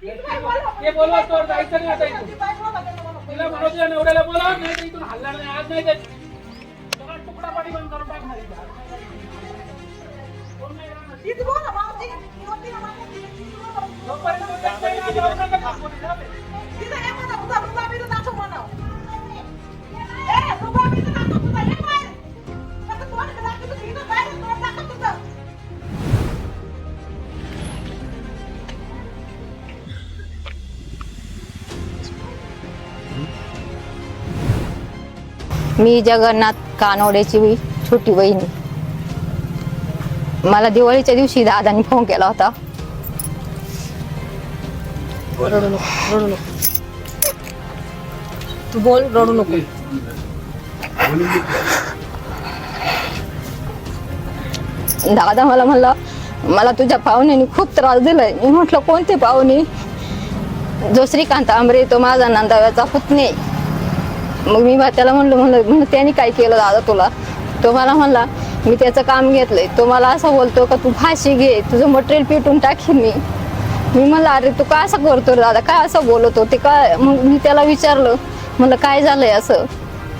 ते बोलवा तो जायचं नाही आता इथून तिला म्हणू तुझ्या नवऱ्याला बोला नाही तर इथून हलणार नाही आज नाही जायचं सगळा तुकडा पाणी बंद करून टाकणार इथं. कोण नाही राहणार. जोपर्यंत मी जगन्नाथ कानोडेची छोटी बहिणी मला दिवाळीच्या दिवशी दादानी फोन केला होता. रडू नको रडू नको. तू बोल रडू नको. दादा मला म्हणलं मला तुझ्या पाहुण्याने खूप त्रास दिलाय. मी म्हटलं कोणते पाहुणे? जो श्रीकांत आंबरे तो माझा नांदाव्याचा पुतणे. मग मी त्याला म्हणलं म्हणलं म्हणलं त्याने काय केलं दादा तुला? तो मला म्हणला मी त्याचं काम घेतलंय. तो मला असं बोलतो का तू फाशी घे तुझं मटेरियल पेटून टाकीन मी. मी म्हणलं अरे तू का असं करतो रे दादा? काय असं बोलतो ते काय मग मी त्याला विचारलं म्हणलं काय झालंय असं?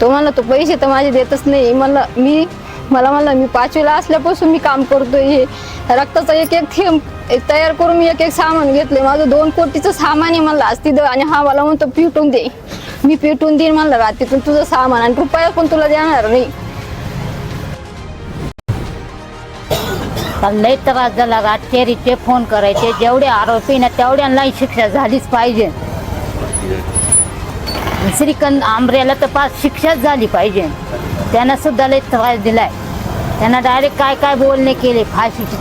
तो म्हणला तू पैसे तर माझे देतच नाही. म्हणलं मी मला म्हणलं मी पाचवीला असल्यापासून मी काम करतोय हे. रक्ताचा एक एक थेंब एक तयार करून मी एक एक सामान घेतले माझं दोन कोटीचं सामान आहे म्हणलं आज तिथं आणि हा मला म्हणतो पिटून दे. मी पेटून देईन म्हणलं रात्रीतून तुझं सामान आणि रुपया पण तुला देणार नाही. लय त्रास झाला रातचेरीचे फोन करायचे जेवढे आरोपी ना तेवढ्यांनाही शिक्षा झालीच पाहिजे. श्रीकांत आंबऱ्याला तर पाच शिक्षाच झाली पाहिजे. त्यांना सुद्धा लय त्रास दिलाय. त्यांना डायरेक्ट काय काय बोलणे केले फाशीची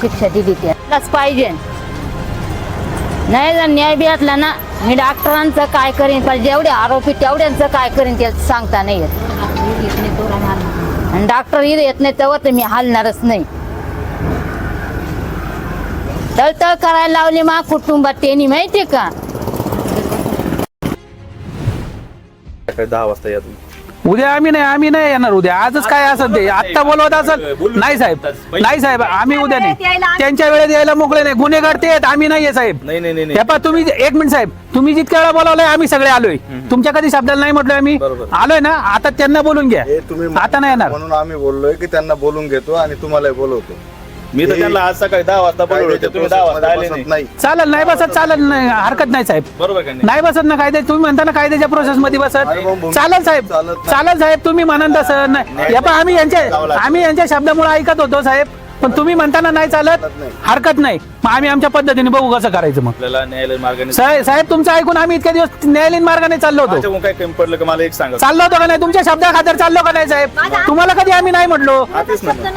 शिक्षा दिली त्यालाच पाहिजे. नाही जर न्याय भेटला ना मी डॉक्टरांचं काय करीन पण जेवढे आरोपी तेवढ्यांचं काय करीन ते सांगता नाही येत. आणि डॉक्टर इथे येत नाही तेव्हा तर मी हलणारच नाही. तळतळ करायला लावली मा कुटुंबात त्यांनी माहितीये का? दहा वाजता या तुम्ही. उद्या आम्ही नाही आम्ही नाही येणार उद्या. आजच काय असं ते? आत्ता बोलवत असेल? नाही साहेब. नाही साहेब आम्ही उद्या नाही. त्यांच्या वेळेत यायला मोकळे नाही. गुन्हेगार ते आहेत. आम्ही नाहीये साहेब. नाही नाही नाही हे पहा तुम्ही एक मिनिट साहेब. तुम्ही जितक्या वेळा बोलावलंय आम्ही सगळे आलोय. तुमच्या कधी शब्दाला नाही म्हटलोय आम्ही? बरोबर. आलोय ना? आता त्यांना बोलून घ्या. हे तुम्ही आता नाही येणार. म्हणून आम्ही बोललोय की त्यांना बोलून घेतो आणि तुम्हाला बोलवतो. मी तर त्यांना आज सकाळी दहा वाजता बोलवलं होतं, तुम्ही दहा वाजता आले नाही. नाही. चालेल नाही बसत चालेल नाही हरकत नाही साहेब. बरोबर का नाही? नाही बसत ना कायदे तुम्ही म्हणता ना कायद्याच्या प्रोसेस मध्ये बसत. चालेल साहेब चालत नाही. चालेल साहेब तुम्ही म्हणा तसं नाही हे पहा, आम्ही यांच्या आम्ही यांच्या शब्दामुळे ऐकत होतो साहेब. पण तुम्ही म्हणताना नाही चालत. हरकत नाही. मग आम्ही आमच्या पद्धतीने बघू कसं करायचं मग. आपल्याला न्यायालय मार्गाने साहेब साहेब तुमचं ऐकून आम्ही इतक्या दिवस न्यायालयीन मार्गाने चाललो होतो. माझ्याकडून काय कमी पडलं का मला एक सांगा. चाललो होतो का नाही? तुमच्या शब्दा खातर चाललो का नाही साहेब? तुम्हाला कधी आम्ही नाही म्हटलो.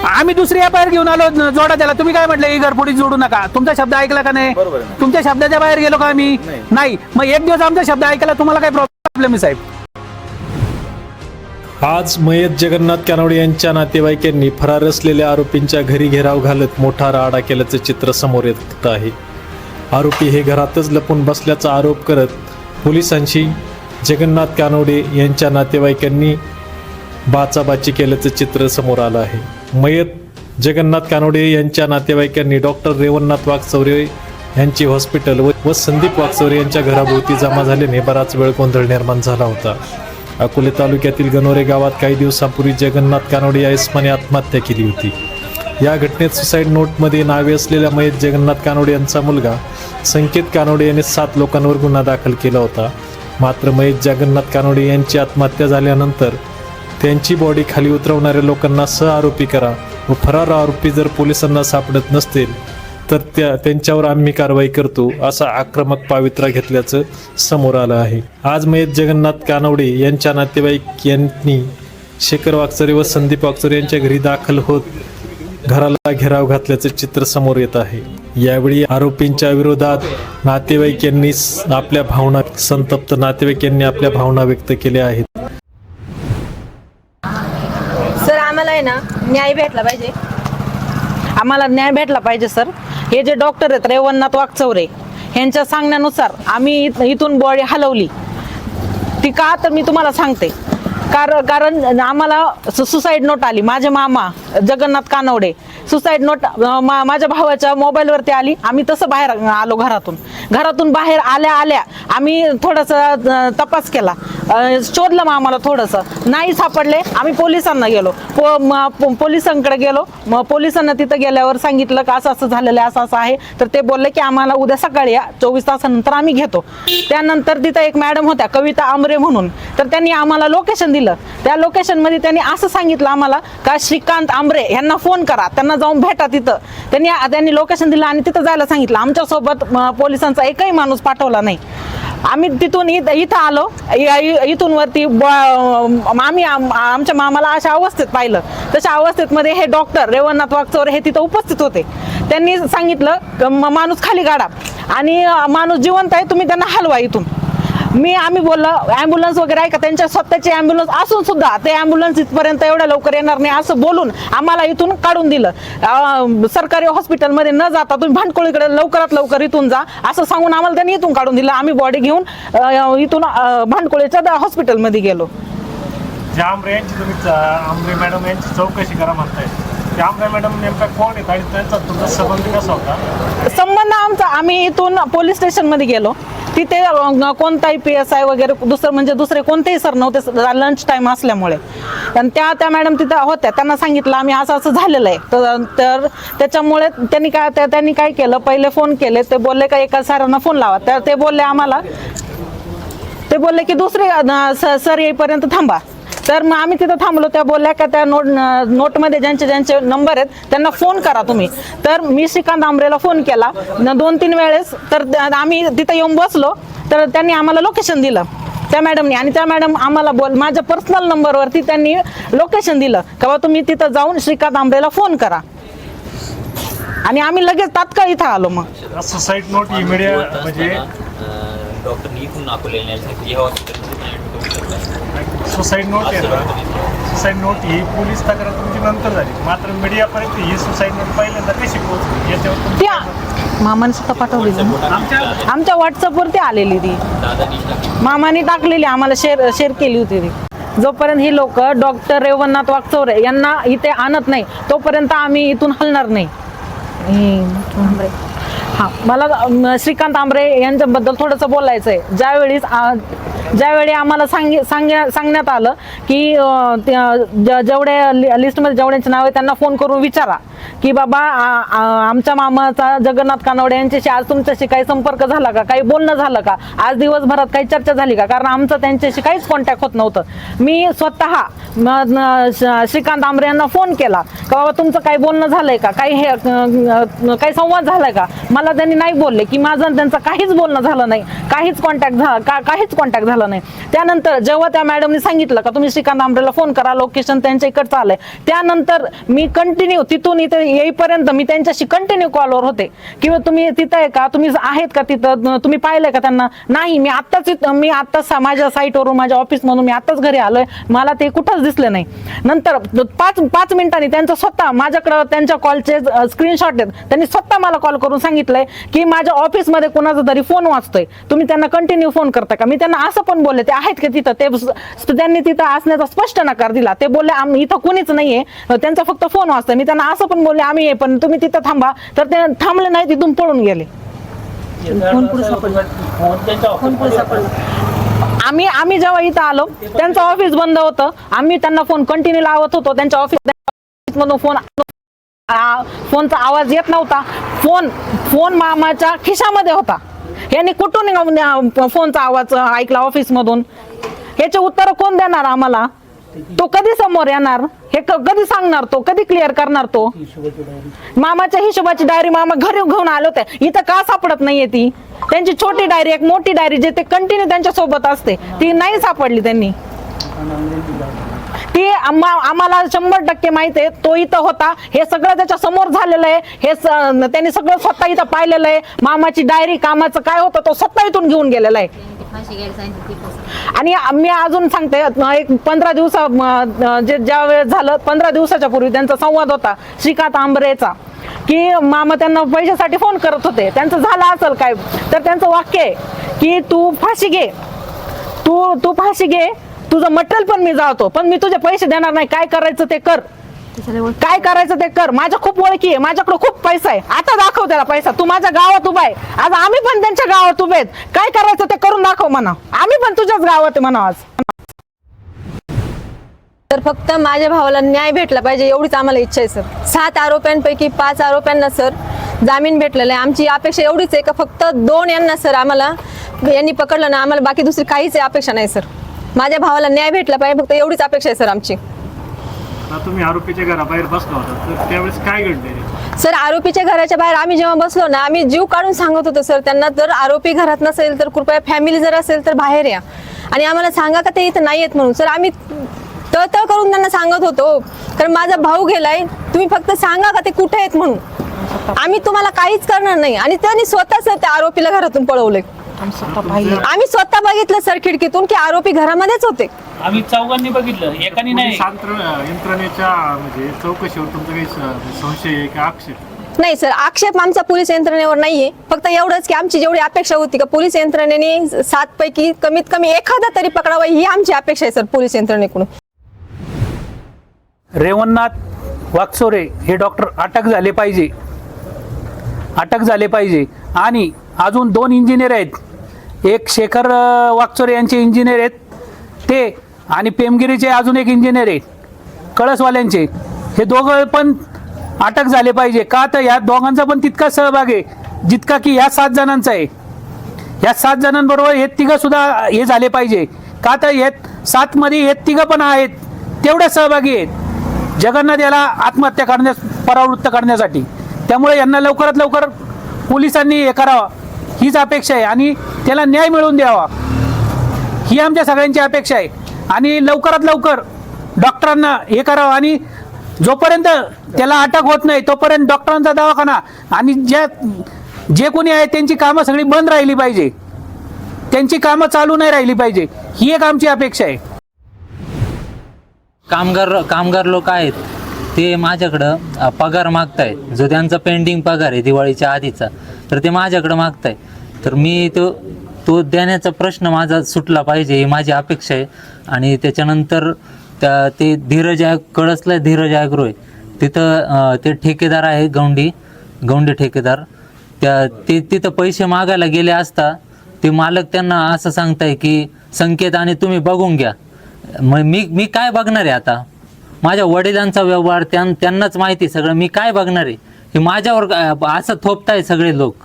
आम्ही दुसरी एफ घेऊन आलो न- जोडा त्याला. तुम्ही काय म्हटलं ही घरपुडी जोडू नका. तुमचा शब्द ऐकला का नाही? बरोबर आहे ना. तुमच्या शब्दाच्या बाहेर गेलो का आम्ही? नाही. नाही. मग एक दिवस आमचा शब्द ऐकायला तुम्हाला काय प्रॉब्लेम आहे साहेब. आज मयत जगन्नाथ कानवडे यांच्या नातेवाईकांनी फरार असलेल्या आरोपींच्या घरी घेराव घालत मोठा राडा केल्याचं चित्र समोर येत आहे. आरोपी हे घरातच लपून बसल्याचा आरोप करत पोलिसांशी जगन्नाथ कानवडे यांच्या नातेवाईकांनी बाचाबाची केल्याचं चित्र समोर आलं आहे. मयत जगन्नाथ कानवडे यांच्या नातेवाईकांनी डॉक्टर रेवणनाथ वाघचौरे यांची हॉस्पिटल व व संदीप वाघचौरे यांच्या घराभोवती जमा झाल्याने बराच वेळ गोंधळ निर्माण झाला होता. अकोले तालुक्यातील गणोरे गावात काही दिवसांपूर्वी जगन्नाथ कानोडे या इस्माने आत्महत्या केली होती. या घटनेत सुसाईड नोटमध्ये नावे असलेल्या मयत जगन्नाथ कानोडे यांचा मुलगा संकेत कानोडे याने सात लोकांवर गुन्हा दाखल केला होता. मात्र मयत जगन्नाथ कानोडे यांची आत्महत्या झाल्यानंतर त्यांची बॉडी खाली उतरवणाऱ्या लोकांना सह आरोपी करा व फरार आरोपी जर पोलिसांना सापडत नसतील तर त्या त्यांच्यावर आम्ही कारवाई करतो असा आक्रमक पावित्रा घेतल्याचं समोर आलं आहे. आज मयत जगन्नाथ कानवडे यांच्या नातेवाईक यांनी शेखर वाकचरे व संदीप वाकचरे यांच्या घरी दाखल होत घराला घेराव घातल्याचं चित्र समोर येत आहे. यावेळी आरोपींच्या विरोधात नातेवाईक यांनी आपल्या भावना संतप्त नातेवाईक यांनी आपल्या भावना व्यक्त केल्या आहेत. सर आम्हाला आहे ना न्याय भेटला पाहिजे. आम्हाला न्याय भेटला पाहिजे सर. हे जे डॉक्टर आहेत रेवणनाथ वाघचौरे यांच्या सांगण्यानुसार आम्ही इथून बॉडी हलवली. ती का तर मी तुम्हाला सांगते. कारण कारण आम्हाला सुसाईड नोट आली. माझे मामा जगन्नाथ कानवडे सुसाईड नोट मा- माझ्या भावाच्या मोबाईलवरती आली. आम्ही तसं बाहेर आलो घरातून. घरातून बाहेर आल्या आल्या आम्ही थोडंसं तपास केला. शोधलं मग आम्हाला थोडंसं. नाही सापडले. आम्ही पोलिसांना गेलो. पो- पो- पोलिसांकडे गेलो. मग पोलिसांना तिथं गेल्यावर सांगितलं का असं असं झालेलं आहे असं असं आहे. तर ते बोलले की आम्हाला उद्या सकाळी या चोवीस तासानंतर आम्ही घेतो. त्यानंतर तिथं एक मॅडम होत्या कविता आमरे म्हणून. तर त्यांनी आम्हाला लोकेशन दिलं. त्या लोकेशनमध्ये त्यांनी असं सांगितलं आम्हाला का श्रीकांत आंबरे यांना फोन करा. त्यांना जाऊन भेटा तिथं. त्यांनी त्यांनी लोकेशन दिलं आणि तिथं जायला सांगितलं. आमच्यासोबत पोलिसांचा एकही माणूस पाठवला नाही. आम्ही तिथून इथं इथं आलो. इथून वरती ब- आम्ही आमच्या मामाला अशा अवस्थेत पाहिलं. तशा अवस्थेत मध्ये हे डॉक्टर रेवणनाथ वागचोर हे तिथं उपस्थित होते. त्यांनी सांगितलं माणूस खाली गाडा. आणि माणूस जिवंत आहे तुम्ही त्यांना हलवा इथून. मी आम्ही बोललो ॲम्ब्युलन्स वगैरे आहे का? त्यांच्या स्वतःची ॲम्ब्युलन्स असून सुद्धा ते ॲम्ब्युलन्स इथपर्यंत एवढ्या लवकर येणार नाही असं बोलून आम्हाला इथून काढून दिलं. सरकारी हॉस्पिटलमध्ये न जाता तुम्ही भांडकोळीकडे लवकरात लवकर इथून जा असं सांगून आम्हाला त्यांनी इथून काढून दिलं. आम्ही बॉडी घेऊन इथून भांडकोळीच्या हॉस्पिटलमध्ये गेलो. आमरे यांची तुम्ही आमरे मॅडम यांची चौकशी करा म्हणताय. ते मॅडम नेमका कोण आहेत आणि त्यांचा तुमचा संबंध कसा होता? संबंध आमचा आम्ही इथून पोलीस स्टेशनमध्ये गेलो. तिथे कोणताही पी एस आय वगैरे दुसरं म्हणजे दुसरे कोणतेही सर नव्हते लंच टाईम असल्यामुळे. आणि त्या त्या मॅडम तिथं होत्या. त्यांना सांगितलं आम्ही असं असं झालेलं आहे. तर तर त्याच्यामुळे त्यांनी काय त्या- त्यांनी काय केलं? पहिले फोन केले. ते बोलले का एका सरांना फोन लावा. तर ते बोलले आम्हाला ते बोलले की दुसरे स- सर येईपर्यंत थांबा. तर मग आम्ही तिथं थांबलो त्या बोलल्या का त्या नोट नोटमध्ये ज्यांचे ज्यांचे नंबर आहेत त्यांना फोन करा तुम्ही. तर मी श्रीकांत आंबरेला फोन केला. न दोन तीन वेळेस तर आम्ही तिथं येऊन बसलो. तर त्यांनी आम्हाला लोकेशन दिलं. त्या मॅडमनी आणि त्या मॅडम आम्हाला बोल माझ्या पर्सनल नंबरवरती त्यांनी लोकेशन दिलं. का बा तुम्ही तिथं जाऊन श्रीकांत आंबरेला फोन करा. आणि आम्ही लगेच तात्काळ इथं आलो मग. सुसाईड नोट मीडिया म्हणजे डॉक्टरनी इथून अकोल्याला सुसाईड नोट आहे ना सुसाईड नोट ही पोलीस तक्रार तुमची नंतर झाली. मात्र मीडियापर्यंत ही सुसाईड नोट पहिल्यांदा कशी पोहोचली याच्यावर तुमचं त्या मामाने सुद्धा पाठवली ना. आमच्या व्हॉट्सअपवरती आलेली ती. मामाने टाकलेली आम्हाला शेअर शेअर केली होती ती. जोपर्यंत ही लोक डॉक्टर रेवणनाथ वागचौरे यांना इथे आणत नाही तोपर्यंत आम्ही इथून हलणार नाही. हे, हा मला अम, श्रीकांत आंबरे यांच्याबद्दल थोडंसं बोलायचं आहे ज्यावेळी ज्यावेळी आम्हाला सांगी सांगण्या सांगण्यात आलं की त्या- ज- जेवढे लि- लिस्टमध्ये जेवढ्यांचे नाव आहे त्यांना फोन करून विचारा की बाबा आमच्या मामाचा जगन्नाथ कानवडे यांच्याशी आज तुमच्याशी काही संपर्क झाला का? काही बोलणं झालं का? आज दिवसभरात काही चर्चा झाली का? कारण आमचं त्यांच्याशी काहीच कॉन्टॅक्ट होत नव्हतं. मी स्वतः श- श्रीकांत आंबरे यांना फोन केला का बाबा तुमचं काही बोलणं झालंय का? काही हे काही संवाद झालाय का? मला त्यांनी नाही बोलले की माझं त्यांचं काहीच बोलणं झालं नाही. काहीच कॉन्टॅक्ट झाला का काहीच कॉन्टॅक्ट झाला नाही. त्यानंतर जेव्हा त्या मॅडमने सांगितलं का तुम्ही श्रीकांत आंबरेला फोन करा लोकेशन त्यांच्या इकडचं आलंय. त्यानंतर मी कंटिन्यू तिथून इथे येईपर्यंत मी त्यांच्याशी कंटिन्यू कॉलवर होते. किंवा तुम्ही तिथं आहे का? तुम्ही आहेत का तिथं? तुम्ही पाहिलंय का त्यांना? नाही मी आत्ताच मी आत्ताच सा- माझ्या साईटवरून माझ्या ऑफिसमधून मी आत्ताच घरी आलोय. मला ते कुठंच दिसले नाही. नंतर पाच पाच मिनिटांनी त्यांचं स्वतः माझ्याकडं त्यांच्या कॉलचे स्क्रीनशॉट आहेत. त्यांनी स्वतः मला कॉल करून सांगितलंय की माझ्या ऑफिसमध्ये कोणाचा तरी फोन वाचतोय. तुम्ही त्यांना कंटिन्यू फोन करता का? मी त्यांना असं पण बोलले? ते आहेत का तिथं? ते त्यांनी तिथं असण्याचा स्पष्ट नकार दिला. ते बोलले आम्ही इथं कुणीच नाहीये. त्यांचा फक्त फोन वाचतोय मी त्यांना असं पण बोलले आम्ही पण तुम्ही तिथं थांबा. तर ते थांबले नाही तिथून पळून गेले. आम्ही आम्ही जेव्हा इथं आलो त्यांचं ऑफिस बंद होतं. आम्ही त्यांना फोन कंटिन्यू लावत होतो. त्यांच्या ऑफिस मधून फोन फोनचा आवाज येत नव्हता. फोन फोन मामाच्या खिशामध्ये होता. यांनी कुठून फोनचा आवाज ऐकला ऑफिस मधून ह्याचे उत्तर कोण देणार आम्हाला? तो कधी समोर येणार? हे क- कधी सांगणार तो? कधी क्लिअर करणार तो? मामाच्या हिशोबाची डायरी मामा घरी घेऊन आलो होते. इथं का सापडत नाहीये ती? त्यांची छोटी डायरी एक मोठी डायरी जे ते कंटिन्यू त्यांच्यासोबत असते. ती नाही सापडली त्यांनी. ती आम्हा- आम्हाला शंभर टक्के माहीत आहे तो इथं होता. हे सगळं त्याच्यासमोर झालेलं आहे. हे स- त्यांनी सगळं स्वतः इथं पाहिलेलं आहे. मामाची डायरी कामाचं काय होतं तो स्वतः इथून घेऊन गेलेला आहे. आणि मी अजून सांगते एक पंधरा दिवसा जे ज्या वेळेस झालं पंधरा दिवसाच्या पूर्वी त्यांचा संवाद होता श्रीकांत आंबरेचा की मामा त्यांना पैशासाठी फोन करत होते. त्यांचं झालं असेल काय? तर त्यांचं वाक्य आहे की तू फाशी घे. तू तू फाशी घे. तुझं मटेरियल पण मी जाळतो पण मी तुझे पैसे देणार नाही. काय करायचं ते कर. काय करायचं ते कर. माझ्या खूप ओळखी आहे. माझ्याकडे खूप पैसा आहे. आता दाखव त्याला पैसा. तू माझ्या गावात उभा आहे. आज आम्ही पण त्यांच्या गावात उभे आहेत. काय करायचं ते करून दाखव म्हणा. आम्ही पण तुझ्याच गावात आहे म्हणा आज. तर फक्त माझ्या भावाला न्याय भेटला पाहिजे एवढीच आम्हाला इच्छा आहे सर. सात आरोप्यांपैकी पाच आरोप्यांना सर जामीन भेटलेला आहे. आमची अपेक्षा एवढीच आहे का फक्त दोन यांना सर आम्हाला यांनी पकडलं ना आम्हाला बाकी दुसरी काहीच अपेक्षा नाही सर. माझ्या भावाला न्याय भेटला पाहिजे फक्त एवढीच अपेक्षा आहे सर आमची. आता तुम्ही आरोपीच्या घराबाहेर बसला होता तर त्यावेळेस काय घडले सर आरोपीच्या घराच्या बाहेर आम्ही जेव्हा बसलो ना आम्ही जीव काढून सांगत होतो सर त्यांना जर आरोपी घरात नसेल तर कृपया फॅमिली जर असेल तर बाहेर या. आणि आम्हाला सांगा का ते इथं नाही येत म्हणून. सर आम्ही तळतळ करून त्यांना सांगत होतो कारण माझा भाऊ गेलाय तुम्ही फक्त सांगा का ते कुठे आहेत म्हणून. आम्ही तुम्हाला काहीच करणार नाही. आणि त्यांनी स्वतःच त्या आरोपीला घरातून पळवलंय. आम्ही स्वतः बघितलं सर खिडकीतून की आरोपी घरामध्येच होते. आम्ही चौघांनी बघितलं एकाने यंत्र- यंत्रणेच्या म्हणजे चौकशीवर तुमचा काही स- संशय आहे का आक्षेप? नाही सर आक्षेप आमचा पोलीस यंत्रणेवर नाहीये. फक्त एवढंच की आमची जेवढी अपेक्षा होती का पोलीस यंत्रणेने सात पैकी कमीत कमी एखादा तरी पकडावा ही आमची अपेक्षा आहे सर पोलीस यंत्रणेकडून. रेवणनाथ वाकसोरे हे डॉक्टर अटक झाले पाहिजे. अटक झाले पाहिजे. आणि अजून दोन इंजिनियर आहेत. एक शेखर अ, वाकचोरे यांचे इंजिनियर आहेत. ते आणि पेमगिरीचे अजून एक इंजिनियर आहेत. कळसवाल्यांचे. हे दोघं पण अटक झाले पाहिजे. का तर या दोघांचा पण तितका सहभाग आहे जितका की ह्या सात जणांचा आहे. या सात जणांबरोबर हे तिघं सुद्धा हे झाले पाहिजे. का तर हे सातमध्ये हे तिघं पण आहेत तेवढे सहभागी आहेत. जगन्नाथ याला आत्महत्या करण्यास परावृत्त करण्यासाठी. त्यामुळे यांना लवकरात लवकर पोलिसांनी हे करावं. हीच अपेक्षा आहे आणि त्याला न्याय मिळवून द्यावा. ही आमच्या सगळ्यांची अपेक्षा आहे. आणि लवकरात लवकर डॉक्टरांना हे करावं आणि जोपर्यंत त्याला अटक होत नाही तोपर्यंत डॉक्टरांचा दवाखाना आणि ज्या जे कोणी आहे त्यांची कामं सगळी बंद राहिली पाहिजे. त्यांची कामं चालू नाही राहिली पाहिजे. ही एक आमची अपेक्षा आहे. कामगार कामगार लोक आहेत ते माझ्याकडं पगार मागतायत. जो त्यांचा पेंडिंग पगार आहे दिवाळीच्या आधीचा. तर ते माझ्याकडं मागताय. तर मी तो तो देण्याचा प्रश्न माझा सुटला पाहिजे ही माझी अपेक्षा आहे. आणि त्याच्यानंतर त्या ते धीरज ॲग कळसला धीरज ॲग्रो आहे तिथं ते ठेकेदार आहे गौंडी गौंडी ठेकेदार. त्या ते तिथं पैसे मागायला गेले असता ते मालक त्यांना असं सांगताय की संकेत आणि तुम्ही बघून घ्या. मग मी मी काय बघणार आहे आता? माझ्या वडिलांचा व्यवहार त्यां त्यांनाच माहिती सगळं मी काय बघणार आहे? हे माझ्यावर असं थोपताय सगळे लोक.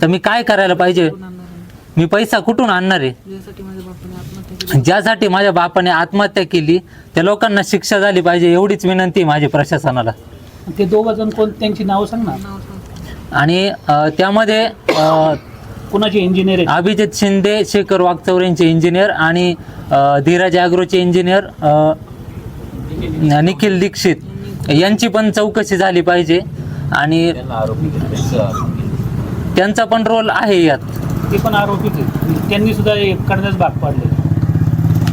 तर मी काय करायला पाहिजे? मी पैसा कुठून आणणार आहे? ज्यासाठी माझ्या बापाने आत्महत्या केली त्या लोकांना शिक्षा झाली पाहिजे एवढीच विनंती आहे माझी प्रशासनाला. ते दोघ जण कोण त्यांची नाव सांग ना. आणि त्यामध्ये कुणाचे इंजिनियर अभिजित शिंदे शेखर वागचौरेंचे इंजिनियर आणि धीरज ॲग्रोचे इंजिनियर निखिल दीक्षित. यांची पण चौकशी झाली पाहिजे. आणि त्यांचा पण रोल आहे यात. ते पण आरोपीच आहेत त्यांनी सुद्धा हे करण्यास भाग पाडले.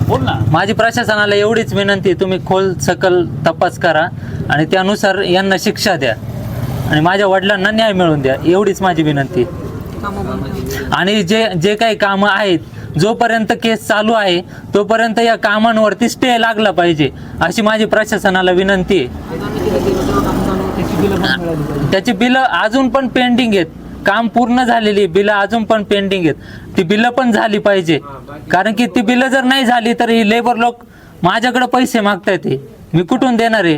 बोल ना. माझी प्रशासनाला एवढीच विनंती आहे, तुम्ही खोल सकल तपास करा आणि त्यानुसार यांना शिक्षा द्या. आणि माझ्या वडिलांना न्याय मिळवून द्या. एवढीच माझी विनंती आहे. आणि जे जे काही कामं आहेत जोपर्यंत केस चालू आहे तोपर्यंत या कामांवरती स्टे लागला पाहिजे अशी माझी प्रशासनाला विनंती आहे. त्याची बिलं अजून पण पेंडिंग आहेत. काम पूर्ण झालेली बिलं अजून पण पेंडिंग आहेत. ती बिलं पण झाली पाहिजे. कारण की ती बिलं जर नाही झाली तर ही लेबर लोक माझ्याकडे पैसे मागतायत हे. मी कुठून देणार आहे.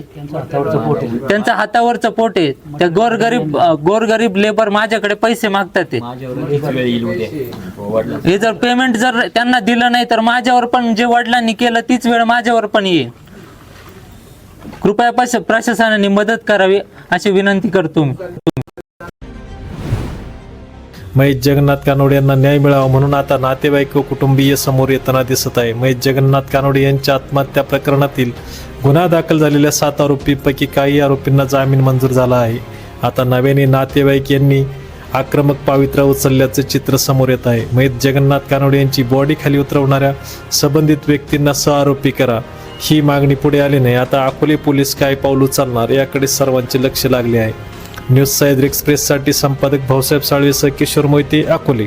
त्यांचा हातावरचं पोट आहे. त्या गोरगरीब गोरगरीब लेबर माझ्याकडे पैसे मागतात ते वडिलां हे जर पेमेंट जर त्यांना दिलं नाही तर माझ्यावर पण जे वडिलांनी केलं तीच वेळ माझ्यावर पण येईल. कृपया प्रशासनाने मदत करावी अशी विनंती करतो मी. महेश जगन्नाथ कानोडे यांना न्याय मिळावा म्हणून आता नातेवाईक व कुटुंबीय समोर येताना दिसत आहे. महेश जगन्नाथ कानोडे यांच्या आत्महत्या प्रकरणातील गुन्हा दाखल झालेल्या सात आरोपींपैकी काही आरोपींना जामीन मंजूर झाला आहे. आता नव्याने नातेवाईक यांनी आक्रमक पावित्र्य उचलल्याचे चित्र समोर येत आहे. महेश जगन्नाथ कानोडे यांची बॉडी खाली उतरवणाऱ्या संबंधित व्यक्तींना सहआरोपी करा. ही मागणी पुढे आली नाही आता अकोले पोलीस काय पाऊल उचलणार याकडे सर्वांचे लक्ष लागले आहे. न्यूज सह्याद्री एक्सप्रेससाठी संपादक भाऊसाहेब साळवेसह किशोर मोहिते अकोले.